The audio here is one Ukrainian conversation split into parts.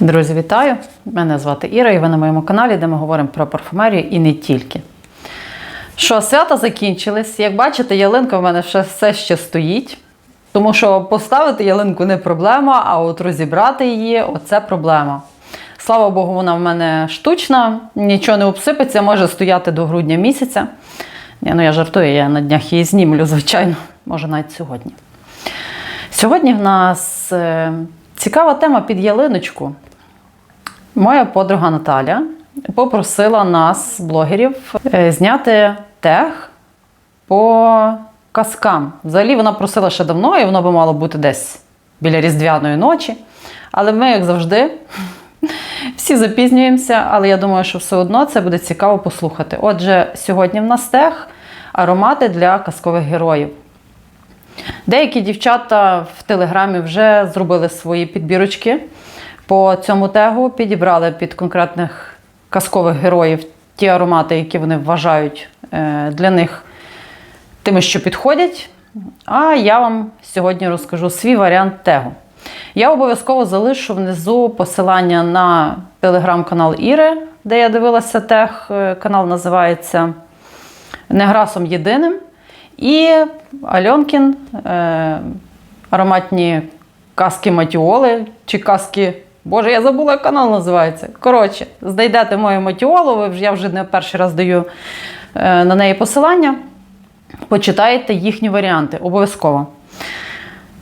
Друзі, вітаю! Мене звати Іра, і ви на моєму каналі, де ми говоримо про парфумерію і не тільки. Що, свята закінчились. Як бачите, ялинка в мене ще все ще стоїть. Тому що поставити ялинку не проблема, а от розібрати її оце проблема. Слава Богу, вона в мене штучна, нічого не обсипеться, може стояти до грудня місяця. Ні, ну я жартую, я на днях її знімлю, звичайно, може навіть сьогодні. Сьогодні в нас е, цікава тема під ялиночку. Моя подруга Наталя попросила нас, блогерів, е, зняти тег по казкам. Взагалі вона просила ще давно, і воно би мало бути десь біля Різдвяної ночі. Але ми, як завжди, всі запізнюємося, але я думаю, що все одно це буде цікаво послухати. Отже, сьогодні в нас тег аромати для казкових героїв. Деякі дівчата в телеграмі вже зробили свої підбірочки по цьому тегу, підібрали під конкретних казкових героїв ті аромати, які вони вважають е, для них тими, що підходять. А я вам сьогодні розкажу свій варіант тегу. Я обов'язково залишу внизу посилання на телеграм-канал Іри, де я дивилася тег. Е, Канал називається Не грасом єдиним. І Альонкін е, ароматні каски матіоли чи каски. Боже, я забула, як канал називається. Коротше, знайдете мою матіолу, я вже не перший раз даю е, на неї посилання. Почитаєте їхні варіанти обов'язково.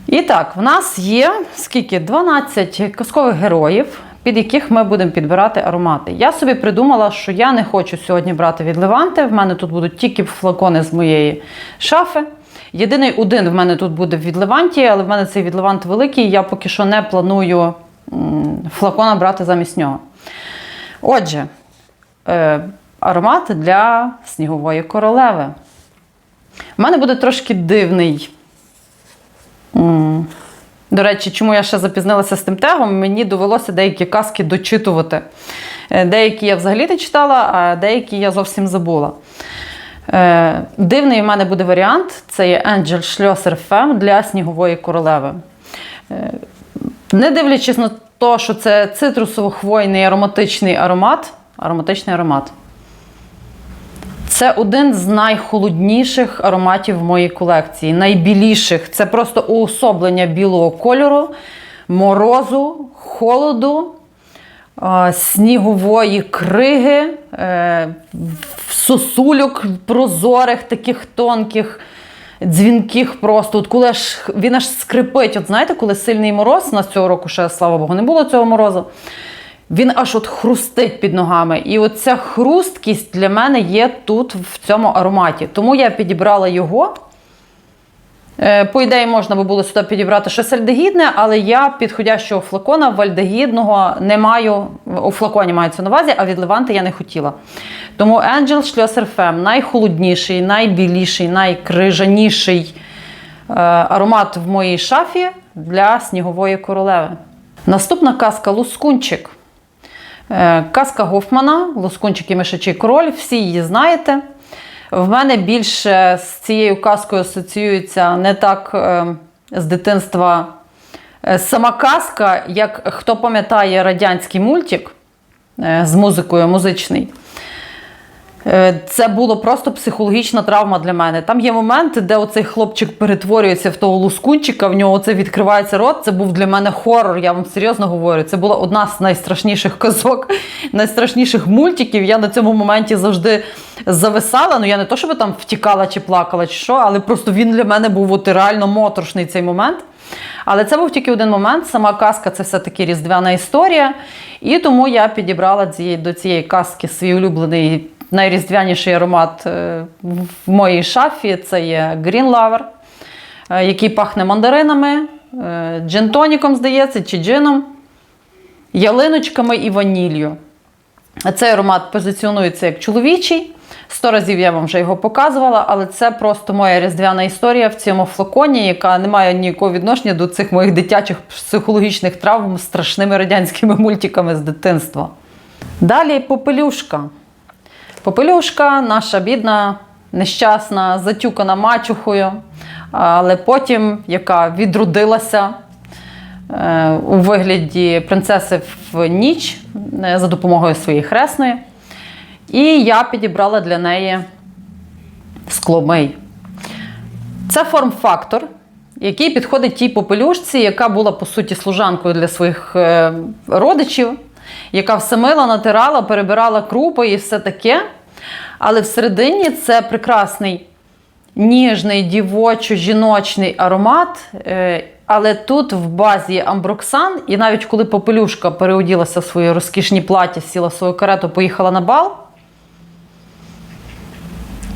І так, в нас є скільки? 12 казкових героїв, під яких ми будемо підбирати аромати. Я собі придумала, що я не хочу сьогодні брати від Леванти. В мене тут будуть тільки флакони з моєї шафи. Єдиний один в мене тут буде від Леванті, але в мене цей від Левант великий. Я поки що не планую флакона брати замість нього. Отже, е, аромат для снігової королеви. У мене буде трошки дивний. До речі, чому я ще запізнилася з тим тегом, мені довелося деякі казки дочитувати. Е, Деякі я взагалі не читала, а деякі я зовсім забула. Е, Дивний в мене буде варіант: це є Angel Schlosser Femme для снігової королеви. Не дивлячись на те, що це цитрусово-хвойний ароматичний аромат, ароматичний аромат. Це один з найхолодніших ароматів в моїй колекції, найбіліших. Це просто уособлення білого кольору, морозу, холоду, снігової криги, е, сосульок прозорих, таких тонких, дзвінких просто. От коли аж, він аж скрипить. От знаєте, коли сильний мороз, у нас цього року ще, слава Богу, не було цього морозу. Він аж от хрустить під ногами. І оця хрусткість для мене є тут, в цьому ароматі. Тому я підібрала його. Е, По ідеї, можна би було сюди підібрати щось альдегідне, але я підходящого флакона вальдегідного не маю. У флаконі мається на увазі, а від Леванти я не хотіла. Тому Angel Schlosser Femme найхолодніший, найбіліший, найкрижаніший е, аромат в моїй шафі для снігової королеви. Наступна казка Лускунчик. Е, Казка Гофмана, Лоскунчик і Мишачий король, всі її знаєте. В мене більше з цією казкою асоціюється не так е, з дитинства е, сама казка, як хто пам'ятає радянський мультик е, з музикою музичний. Е, Це було просто психологічна травма для мене. Там є моменти, де оцей хлопчик перетворюється в того лускунчика, в нього це відкривається рот. Це був для мене хорор, я вам серйозно говорю. Це була одна з найстрашніших казок, найстрашніших мультиків. Я на цьому моменті завжди зависала. Ну я не то, щоб там втікала чи плакала, чи що, але просто він для мене був от реально моторшний цей момент. Але це був тільки один момент. Сама казка це все-таки різдвяна історія. І тому я підібрала до цієї казки свій улюблений найріздвяніший аромат е, в моїй шафі. Це є Green Lover, е, який пахне мандаринами, е, джин-тоніком, здається, чи джином, ялиночками і ваніллю. Цей аромат позиціонується як чоловічий. Сто разів я вам вже його показувала, але це просто моя різдвяна історія в цьому флаконі, яка не має ніякого відношення до цих моїх дитячих психологічних травм з страшними радянськими мультиками з дитинства. Далі попелюшка. Попелюшка, наша бідна, нещасна, затюкана мачухою, але потім, яка відродилася е, у вигляді принцеси в ніч е, за допомогою своєї хресної. І я підібрала для неї скломий. Це форм-фактор, який підходить тій попелюшці, яка була по суті служанкою для своїх е, родичів, яка все мила, натирала, перебирала крупи і все таке. Але всередині це прекрасний ніжний, дівочо-жіночний аромат. е, Але тут в базі є амброксан, і навіть коли попелюшка переоділася в свої розкішні плаття, сіла в свою карету, поїхала на бал.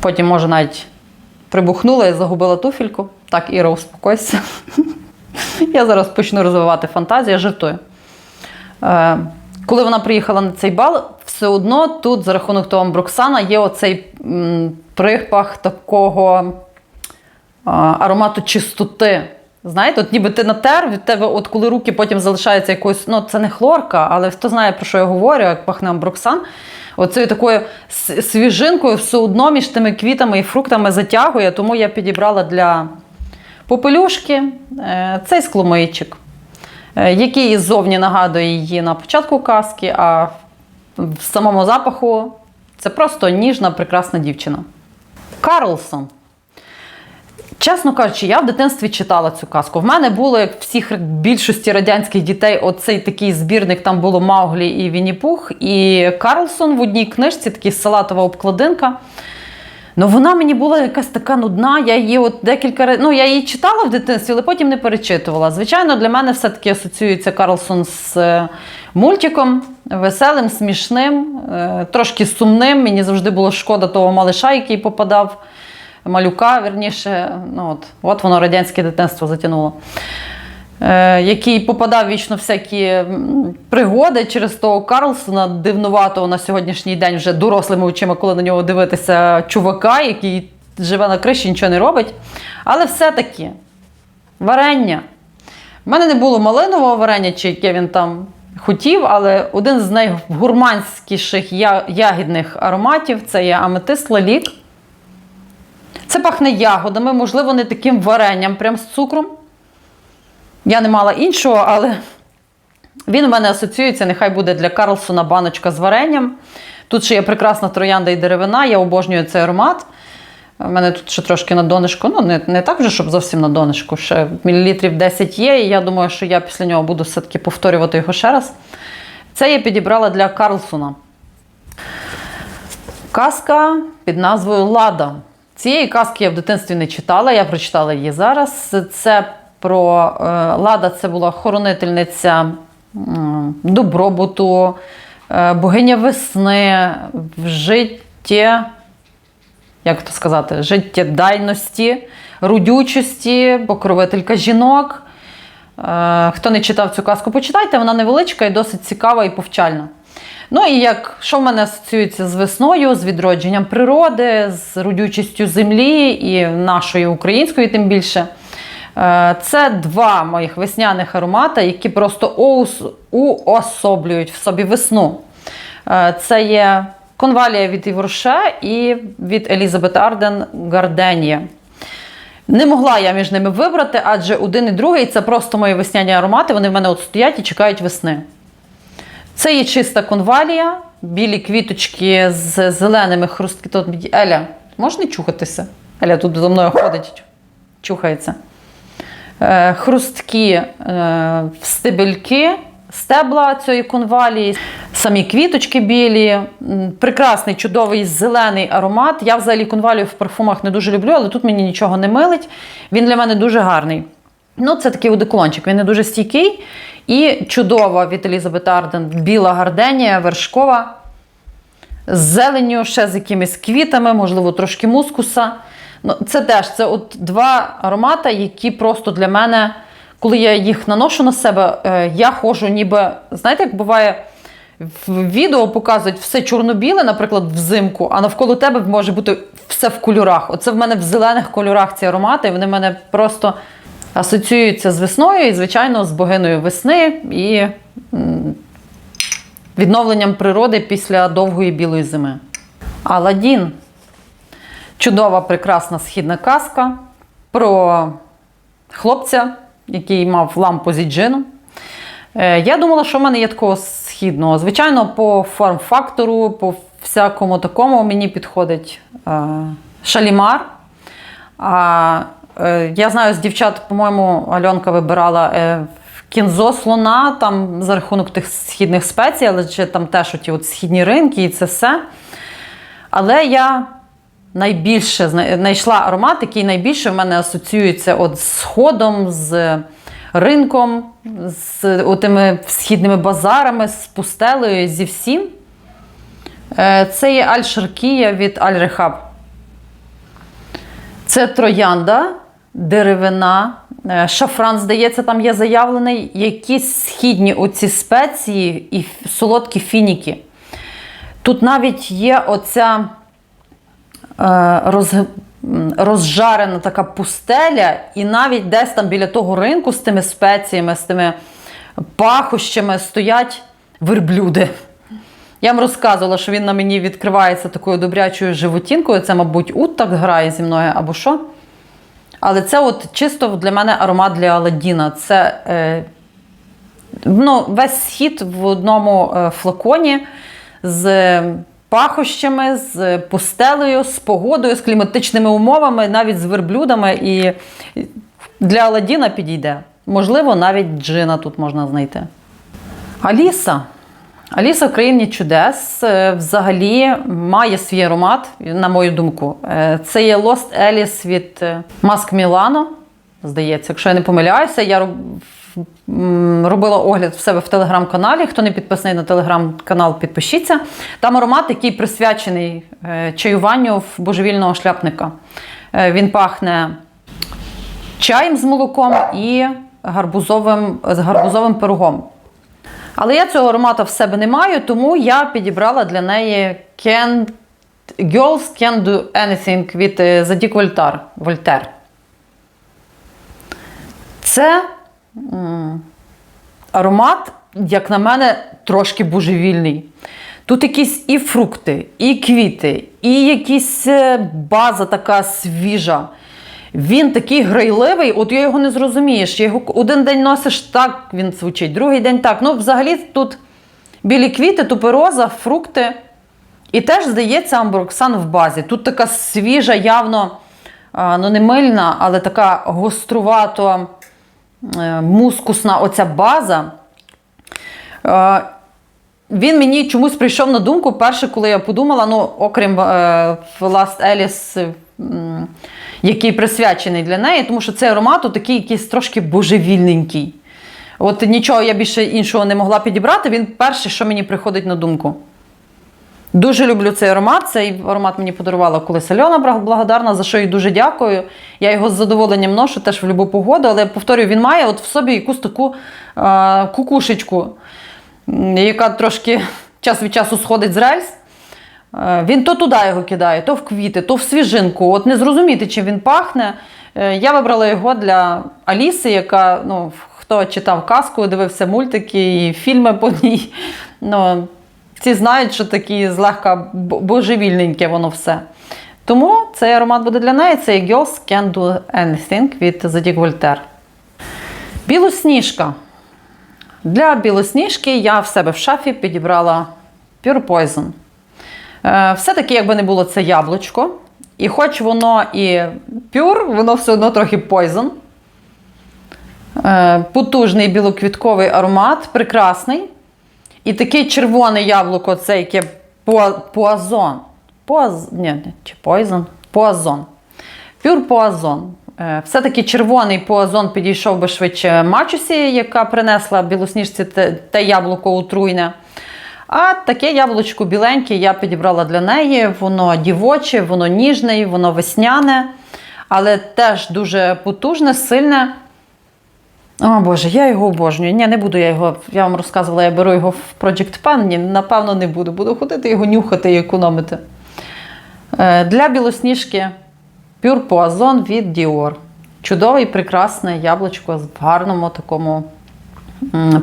Потім, може, навіть прибухнула і загубила туфельку. Так, Іра, успокойся. Я зараз почну розвивати фантазію, жартую. Коли вона приїхала на цей бал, все одно тут, за рахунок того амброксана, є оцей м, припах такого а, аромату чистоти. Знаєте, от ніби ти натер, від тебе, от коли руки потім залишаються якоюсь, ну це не хлорка, але хто знає, про що я говорю, як пахне амброксан. Оцею такою свіжинкою все одно між тими квітами і фруктами затягує, тому я підібрала для попелюшки е, цей скломийчик, який ззовні нагадує її на початку казки, а в самому запаху це просто ніжна, прекрасна дівчина. Карлсон. Чесно кажучи, я в дитинстві читала цю казку. В мене було, як всіх більшості радянських дітей, оцей такий збірник, там було Мауглі і Вінні-Пух, і Карлсон в одній книжці, такий салатова обкладинка. Ну, вона мені була якась така нудна. Я її от декілька разів. Ну, я її читала в дитинстві, але потім не перечитувала. Звичайно, для мене все-таки асоціюється Карлсон з е, мультиком, веселим, смішним, е, трошки сумним. Мені завжди було шкода того малиша, який попадав, малюка, верніше. Ну, от, от воно радянське дитинство затягнуло. Е, який попадав вічно всякі пригоди через того Карлсона, дивнуватого на сьогоднішній день вже дорослими очима, коли на нього дивитися чувака, який живе на криші, нічого не робить. Але все-таки варення. У мене не було малинового варення, чи яке він там хотів, але один з найгурманськіших ягідних ароматів це є аметист лалік. Це пахне ягодами, можливо, не таким варенням, прям з цукром. Я не мала іншого, але він у мене асоціюється, нехай буде для Карлсона баночка з варенням. Тут ще є прекрасна троянда і деревина, я обожнюю цей аромат. У мене тут ще трошки на донишку, ну не, не так вже, щоб зовсім на донишку, ще мілілітрів 10 є, і я думаю, що я після нього буду все-таки повторювати його ще раз. Це я підібрала для Карлсона. Казка під назвою Лада. Цієї казки я в дитинстві не читала, я прочитала її зараз. Це про е, Лада, це була хоронительниця добробуту, е, богиня весни, в житті, як то сказати, життєдайності, родючості, покровителька жінок. Е, Хто не читав цю казку, почитайте, вона невеличка і досить цікава і повчальна. Ну і як що в мене асоціюється з весною, з відродженням природи, з родючістю землі і нашої української, тим більше. Е, Це два моїх весняних аромата, які просто уособлюють в собі весну. Е, Це є конвалія від Івроше і від Елізабет Арден Гарденія. Не могла я між ними вибрати, адже один і другий це просто мої весняні аромати. Вони в мене от стоять і чекають весни. Це є чиста конвалія, білі квіточки з зеленими хрустки. Тут Еля, можеш не чухатися? Еля тут за мною ходить, чухається. Е, Хрусткі е, стебельки, стебла цієї конвалії, самі квіточки білі, прекрасний, чудовий зелений аромат. Я взагалі конвалію в парфумах не дуже люблю, але тут мені нічого не милить. Він для мене дуже гарний. Ну, це такий одеколончик, він не дуже стійкий. І чудова від Елізабет Арден біла гарденія, вершкова. З зеленню, ще з якимись квітами, можливо, трошки мускуса. Ну, це теж це от два аромати, які просто для мене, коли я їх наношу на себе, е, я ходжу ніби, знаєте, як буває. В відео показують все чорно-біле, наприклад, взимку, а навколо тебе може бути все в кольорах. Оце в мене в зелених кольорах ці аромати, і вони в мене просто асоціюються з весною і, звичайно, з богиною весни і відновленням природи після довгої білої зими. Аладдін чудова, прекрасна східна казка про хлопця, який мав лампу зі джину. Е, Я думала, що в мене є такого східного. Звичайно, по форм-фактору, по всякому такому мені підходить е, шалімар. Е, я знаю, з дівчат, по-моєму, Альонка вибирала кінзо слона там за рахунок тих східних спецій, але ще там теж оті от східні ринки і це все. Але я найбільше знайшла аромат, який найбільше в мене асоціюється от з сходом, з ринком, з тими східними базарами, з пустелею, зі всім. Е, Це є Аль-Шаркія від Аль-Рехаб. Це троянда, деревина, е, шафран, здається, там є заявлений, якісь східні оці спеції і солодкі фініки. Тут навіть є оця роз, розжарена така пустеля, і навіть десь там біля того ринку з тими спеціями, з тими пахощами стоять верблюди. Я вам розказувала, що він на мені відкривається такою добрячою животінкою. Це, мабуть, ут так грає зі мною або що. Але це от чисто для мене аромат для Аладдіна. Це е, ну, весь схід в одному е, флаконі з пахощами, з пустелею, з погодою, з кліматичними умовами, навіть з верблюдами. І для Аладдіна підійде. Можливо, навіть джина тут можна знайти. Аліса. Аліса в країні чудес е, взагалі має свій аромат, на мою думку. Е, Це є Lost Alice від е, Mask Milano, здається, якщо я не помиляюся. Я робила огляд в себе в телеграм-каналі. Хто не підписаний на телеграм-канал, підпишіться. Там аромат, який присвячений е, чаюванню в божевільного шляпника. Е, Він пахне чаєм з молоком і гарбузовим, з гарбузовим пирогом. Але я цього аромату в себе не маю, тому я підібрала для неї Can... Girls Can Do Anything від е, Zadig Voltaire. Voltaire. Це аромат, як на мене, трошки божевільний. Тут якісь і фрукти, і квіти, і якісь е, база така свіжа. Він такий грайливий, от я його не зрозумієш. Його один день носиш так, він звучить, другий день так. Ну, взагалі тут білі квіти, тупороза, фрукти. І теж, здається, амброксан в базі. Тут така свіжа, явно, ну не мильна, але така гострувато мускусна оця база. Е, Він мені чомусь прийшов на думку перше, коли я подумала, ну, окрім е, Last Alice, який присвячений для неї, тому що цей аромат такий якийсь трошки божевільненький. От нічого я більше іншого не могла підібрати. Він перший, що мені приходить на думку. Дуже люблю цей аромат. Цей аромат мені подарувала колись Альона благодарна, за що їй дуже дякую. Я його з задоволенням ношу теж в будь-яку погоду, але повторюю, він має от в собі якусь таку е, кукушечку, яка трошки час від часу сходить з рельс. Він то туди його кидає, то в квіти, то в свіжинку. От не зрозуміти, чим він пахне. Е, Я вибрала його для Аліси, яка, ну, хто читав казку, дивився мультики і фільми по ній. Ну, всі знають, що такі злегка божевільненьке воно все. Тому цей аромат буде для неї. Це Girls Can Do Anything від Zadig Voltaire. Білосніжка. Для білосніжки я в себе в шафі підібрала Pure Poison. Е, Все-таки, якби не було це яблучко. І хоч воно і пюр, воно все одно трохи poison. Е, Потужний білоквітковий аромат, прекрасний. І таке червоне яблуко, це яке пуа- пуазон. Ні, ні, чи poison? Пуазон. Пюр пуазон. Е, Все-таки червоний пуазон підійшов би швидше мачусі, яка принесла білосніжці те, те яблуко отруйне. А таке яблучко біленьке я підібрала для неї. Воно дівоче, воно ніжне, воно весняне, але теж дуже потужне, сильне. О Боже, я його обожнюю. Ні, не буду я його. Я вам розказувала, я беру його в Project Pen. Ні, напевно, не буду. Буду ходити його нюхати і економити. Е, Для білосніжки Pure Poison від Dior. Чудове і прекрасне яблучко в гарному такому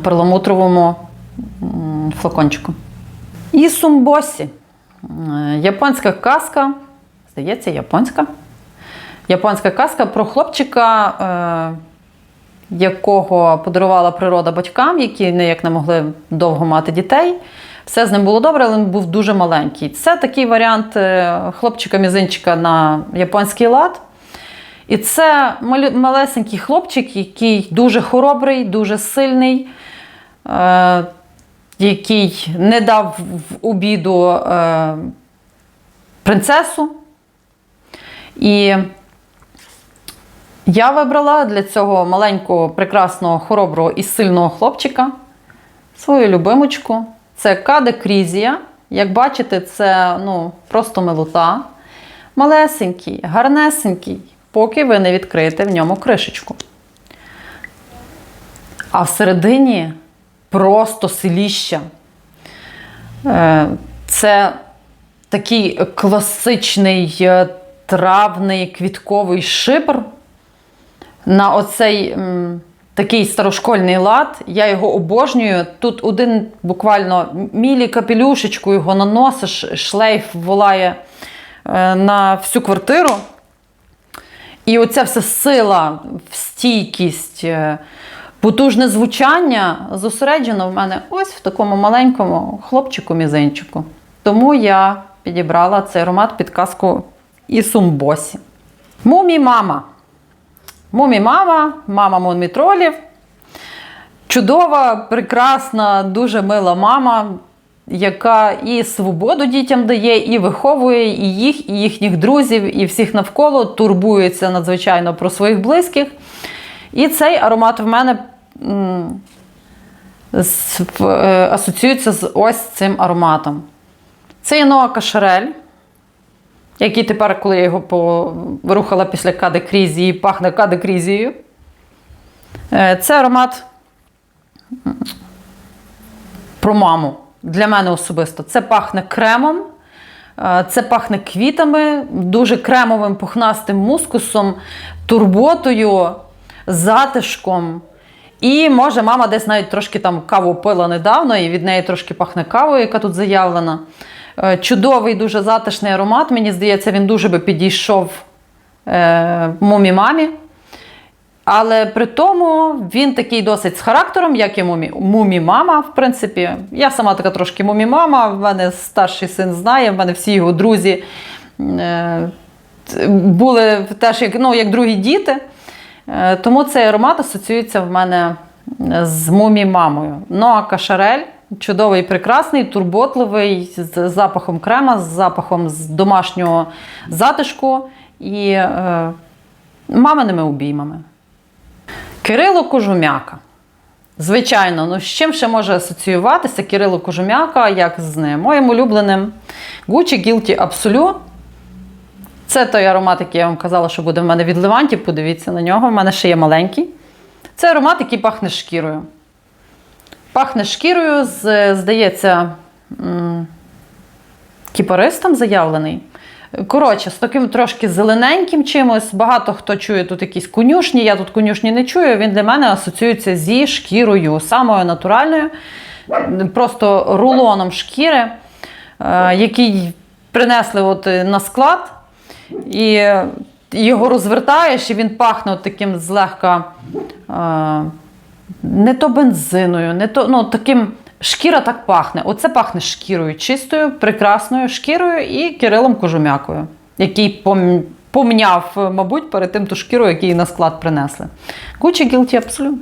перламутровому флакончику. І сумбосі. Е, Японська казка. Здається, японська. Японська казка про хлопчика. Якого подарувала природа батькам, які ніяк не могли довго мати дітей. Все з ним було добре, але він був дуже маленький. Це такий варіант е, хлопчика-мізинчика на японський лад. І це малесенький хлопчик, який дуже хоробрий, дуже сильний, е, який не дав в обіду е, принцесу. І я вибрала для цього маленького, прекрасного, хороброго і сильного хлопчика свою любимочку. Це Каде Крізія. Як бачите, це ну, просто милота. Малесенький, гарнесенький, поки ви не відкриєте в ньому кришечку. А всередині просто селіща. Е, Це такий класичний е, травний квітковий шипр на оцей м, такий старошкольний лад. Я його обожнюю. Тут один буквально мілі капелюшечку його наносиш, шлейф волає е, на всю квартиру. І оця вся сила, стійкість, е, потужне звучання зосереджено в мене ось в такому маленькому хлопчику-мізинчику. Тому я підібрала цей аромат під казку Ісумбосі. Мумі мама. Мумі мама, мама мумітролів. Чудова, прекрасна, дуже мила мама, яка і свободу дітям дає, і виховує і їх, і їхніх друзів, і всіх навколо, турбується надзвичайно про своїх близьких. І цей аромат в мене е, асоціюється з ось цим ароматом. Це є Ноа Кашарель, який тепер, коли я його порухала після кади крізії, пахне кади крізією. Е, Це аромат про маму. Для мене особисто. Це пахне кремом, е, це пахне квітами, дуже кремовим пухнастим мускусом, турботою, затишком. І може мама десь навіть трошки там каву пила недавно, і від неї трошки пахне кавою, яка тут заявлена. Е, Чудовий, дуже затишний аромат. Мені здається, він дуже би підійшов е, мумі мамі. Але при тому він такий досить з характером, як і мумі, мумі мама, в принципі. Я сама така трошки мумі мама. В мене старший син знає, в мене всі його друзі е, були теж як, ну, як другі діти. Тому цей аромат асоціюється в мене з мумі мамою. Ноа Кашарель. Чудовий, прекрасний, турботливий, з запахом крема, з запахом з домашнього затишку і е, маминими обіймами. Кирило Кожумяка. Звичайно, ну з чим ще може асоціюватися Кирило Кожумяка, як з ним? Моїм улюбленим Gucci Guilty Absolute. Це той аромат, який я вам казала, що буде в мене від Леванті. Подивіться на нього. В мене ще є маленький. Це аромат, який пахне шкірою. Пахне шкірою, здається, кіпаристом заявлений. Коротше, з таким трошки зелененьким чимось. Багато хто чує тут якісь конюшні. Я тут конюшні не чую. Він для мене асоціюється зі шкірою, самою натуральною, просто рулоном шкіри, е, який принесли от на склад. І його розвертаєш, і він пахне от таким злегка. Не то бензиною, не то ну, таким. Шкіра так пахне. Оце пахне шкірою, чистою, прекрасною шкірою і Кирилом Кожумякою, який пом- помняв, мабуть, перед тим ту шкіру, яку на склад принесли. Gucci Guilty Absolute.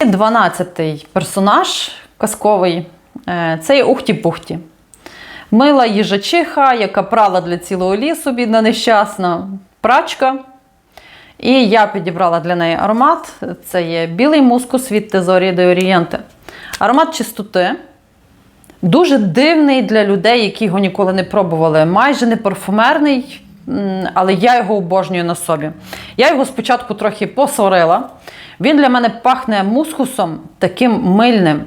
І Дванадцятий персонаж казковий е, це є Ухті-Пухті. Мила їжачиха, яка прала для цілого лісу, бідна нещасна прачка. І я підібрала для неї аромат. Це є білий мускус від Тезорі де Орієнте. Аромат чистоти. Дуже дивний для людей, які його ніколи не пробували. Майже не парфумерний, але я його обожнюю на собі. Я його спочатку трохи посварила. Він для мене пахне мускусом таким мильним.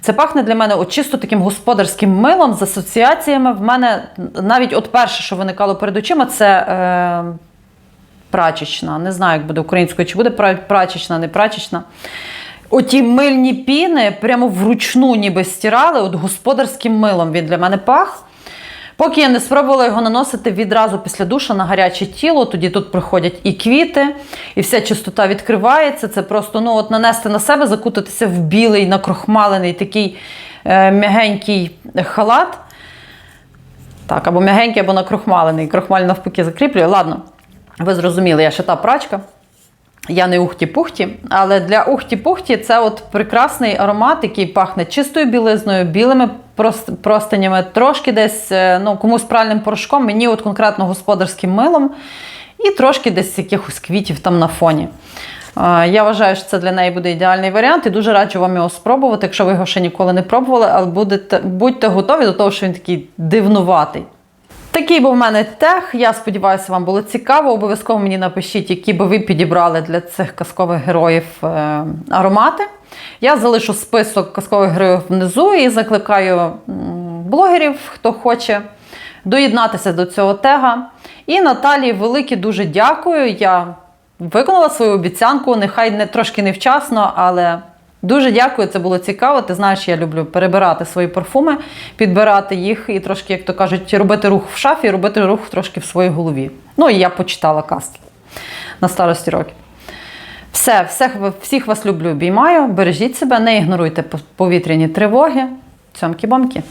Це пахне для мене чисто таким господарським милом з асоціаціями. В мене навіть от перше, що виникало перед очима, це е, прачечна. Не знаю, як буде українською, чи буде прачечна, не прачечна. Оті мильні піни прямо вручну ніби стирали, от господарським милом він для мене пах. Поки я не спробувала його наносити відразу після душа на гаряче тіло, тоді тут приходять і квіти, і вся чистота відкривається. Це просто ну, от нанести на себе, закутатися в білий, накрохмалений такий е, м'ягенький халат. Так, або м'ягенький, або накрохмалений. Крохмаль навпаки закріплює. Ладно, ви зрозуміли, я ще та прачка. Я не ухті-пухті, але для ухті-пухті це от прекрасний аромат, який пахне чистою білизною, білими простинями, трошки десь е, ну, комусь пральним порошком, мені от конкретно господарським милом, і трошки десь якихось квітів там на фоні. Е, Я вважаю, що це для неї буде ідеальний варіант, і дуже раджу вам його спробувати, якщо ви його ще ніколи не пробували, але будете, будьте готові до того, що він такий дивнуватий. Такий був в мене тех. Я сподіваюся, вам було цікаво. Обов'язково мені напишіть, які би ви підібрали для цих казкових героїв е, аромати. Я залишу список казкових героїв внизу і закликаю блогерів, хто хоче доєднатися до цього тега. І Наталії велике дуже дякую. Я виконала свою обіцянку, нехай не трошки невчасно, але дуже дякую. Це було цікаво. Ти знаєш, я люблю перебирати свої парфуми, підбирати їх і трошки, як то кажуть, робити рух в шафі, робити рух трошки в своїй голові. Ну і я почитала каст на старості років. Все, всіх, всіх вас люблю, обіймаю. Бережіть себе, не ігноруйте повітряні тривоги. Цьомкі-бомки.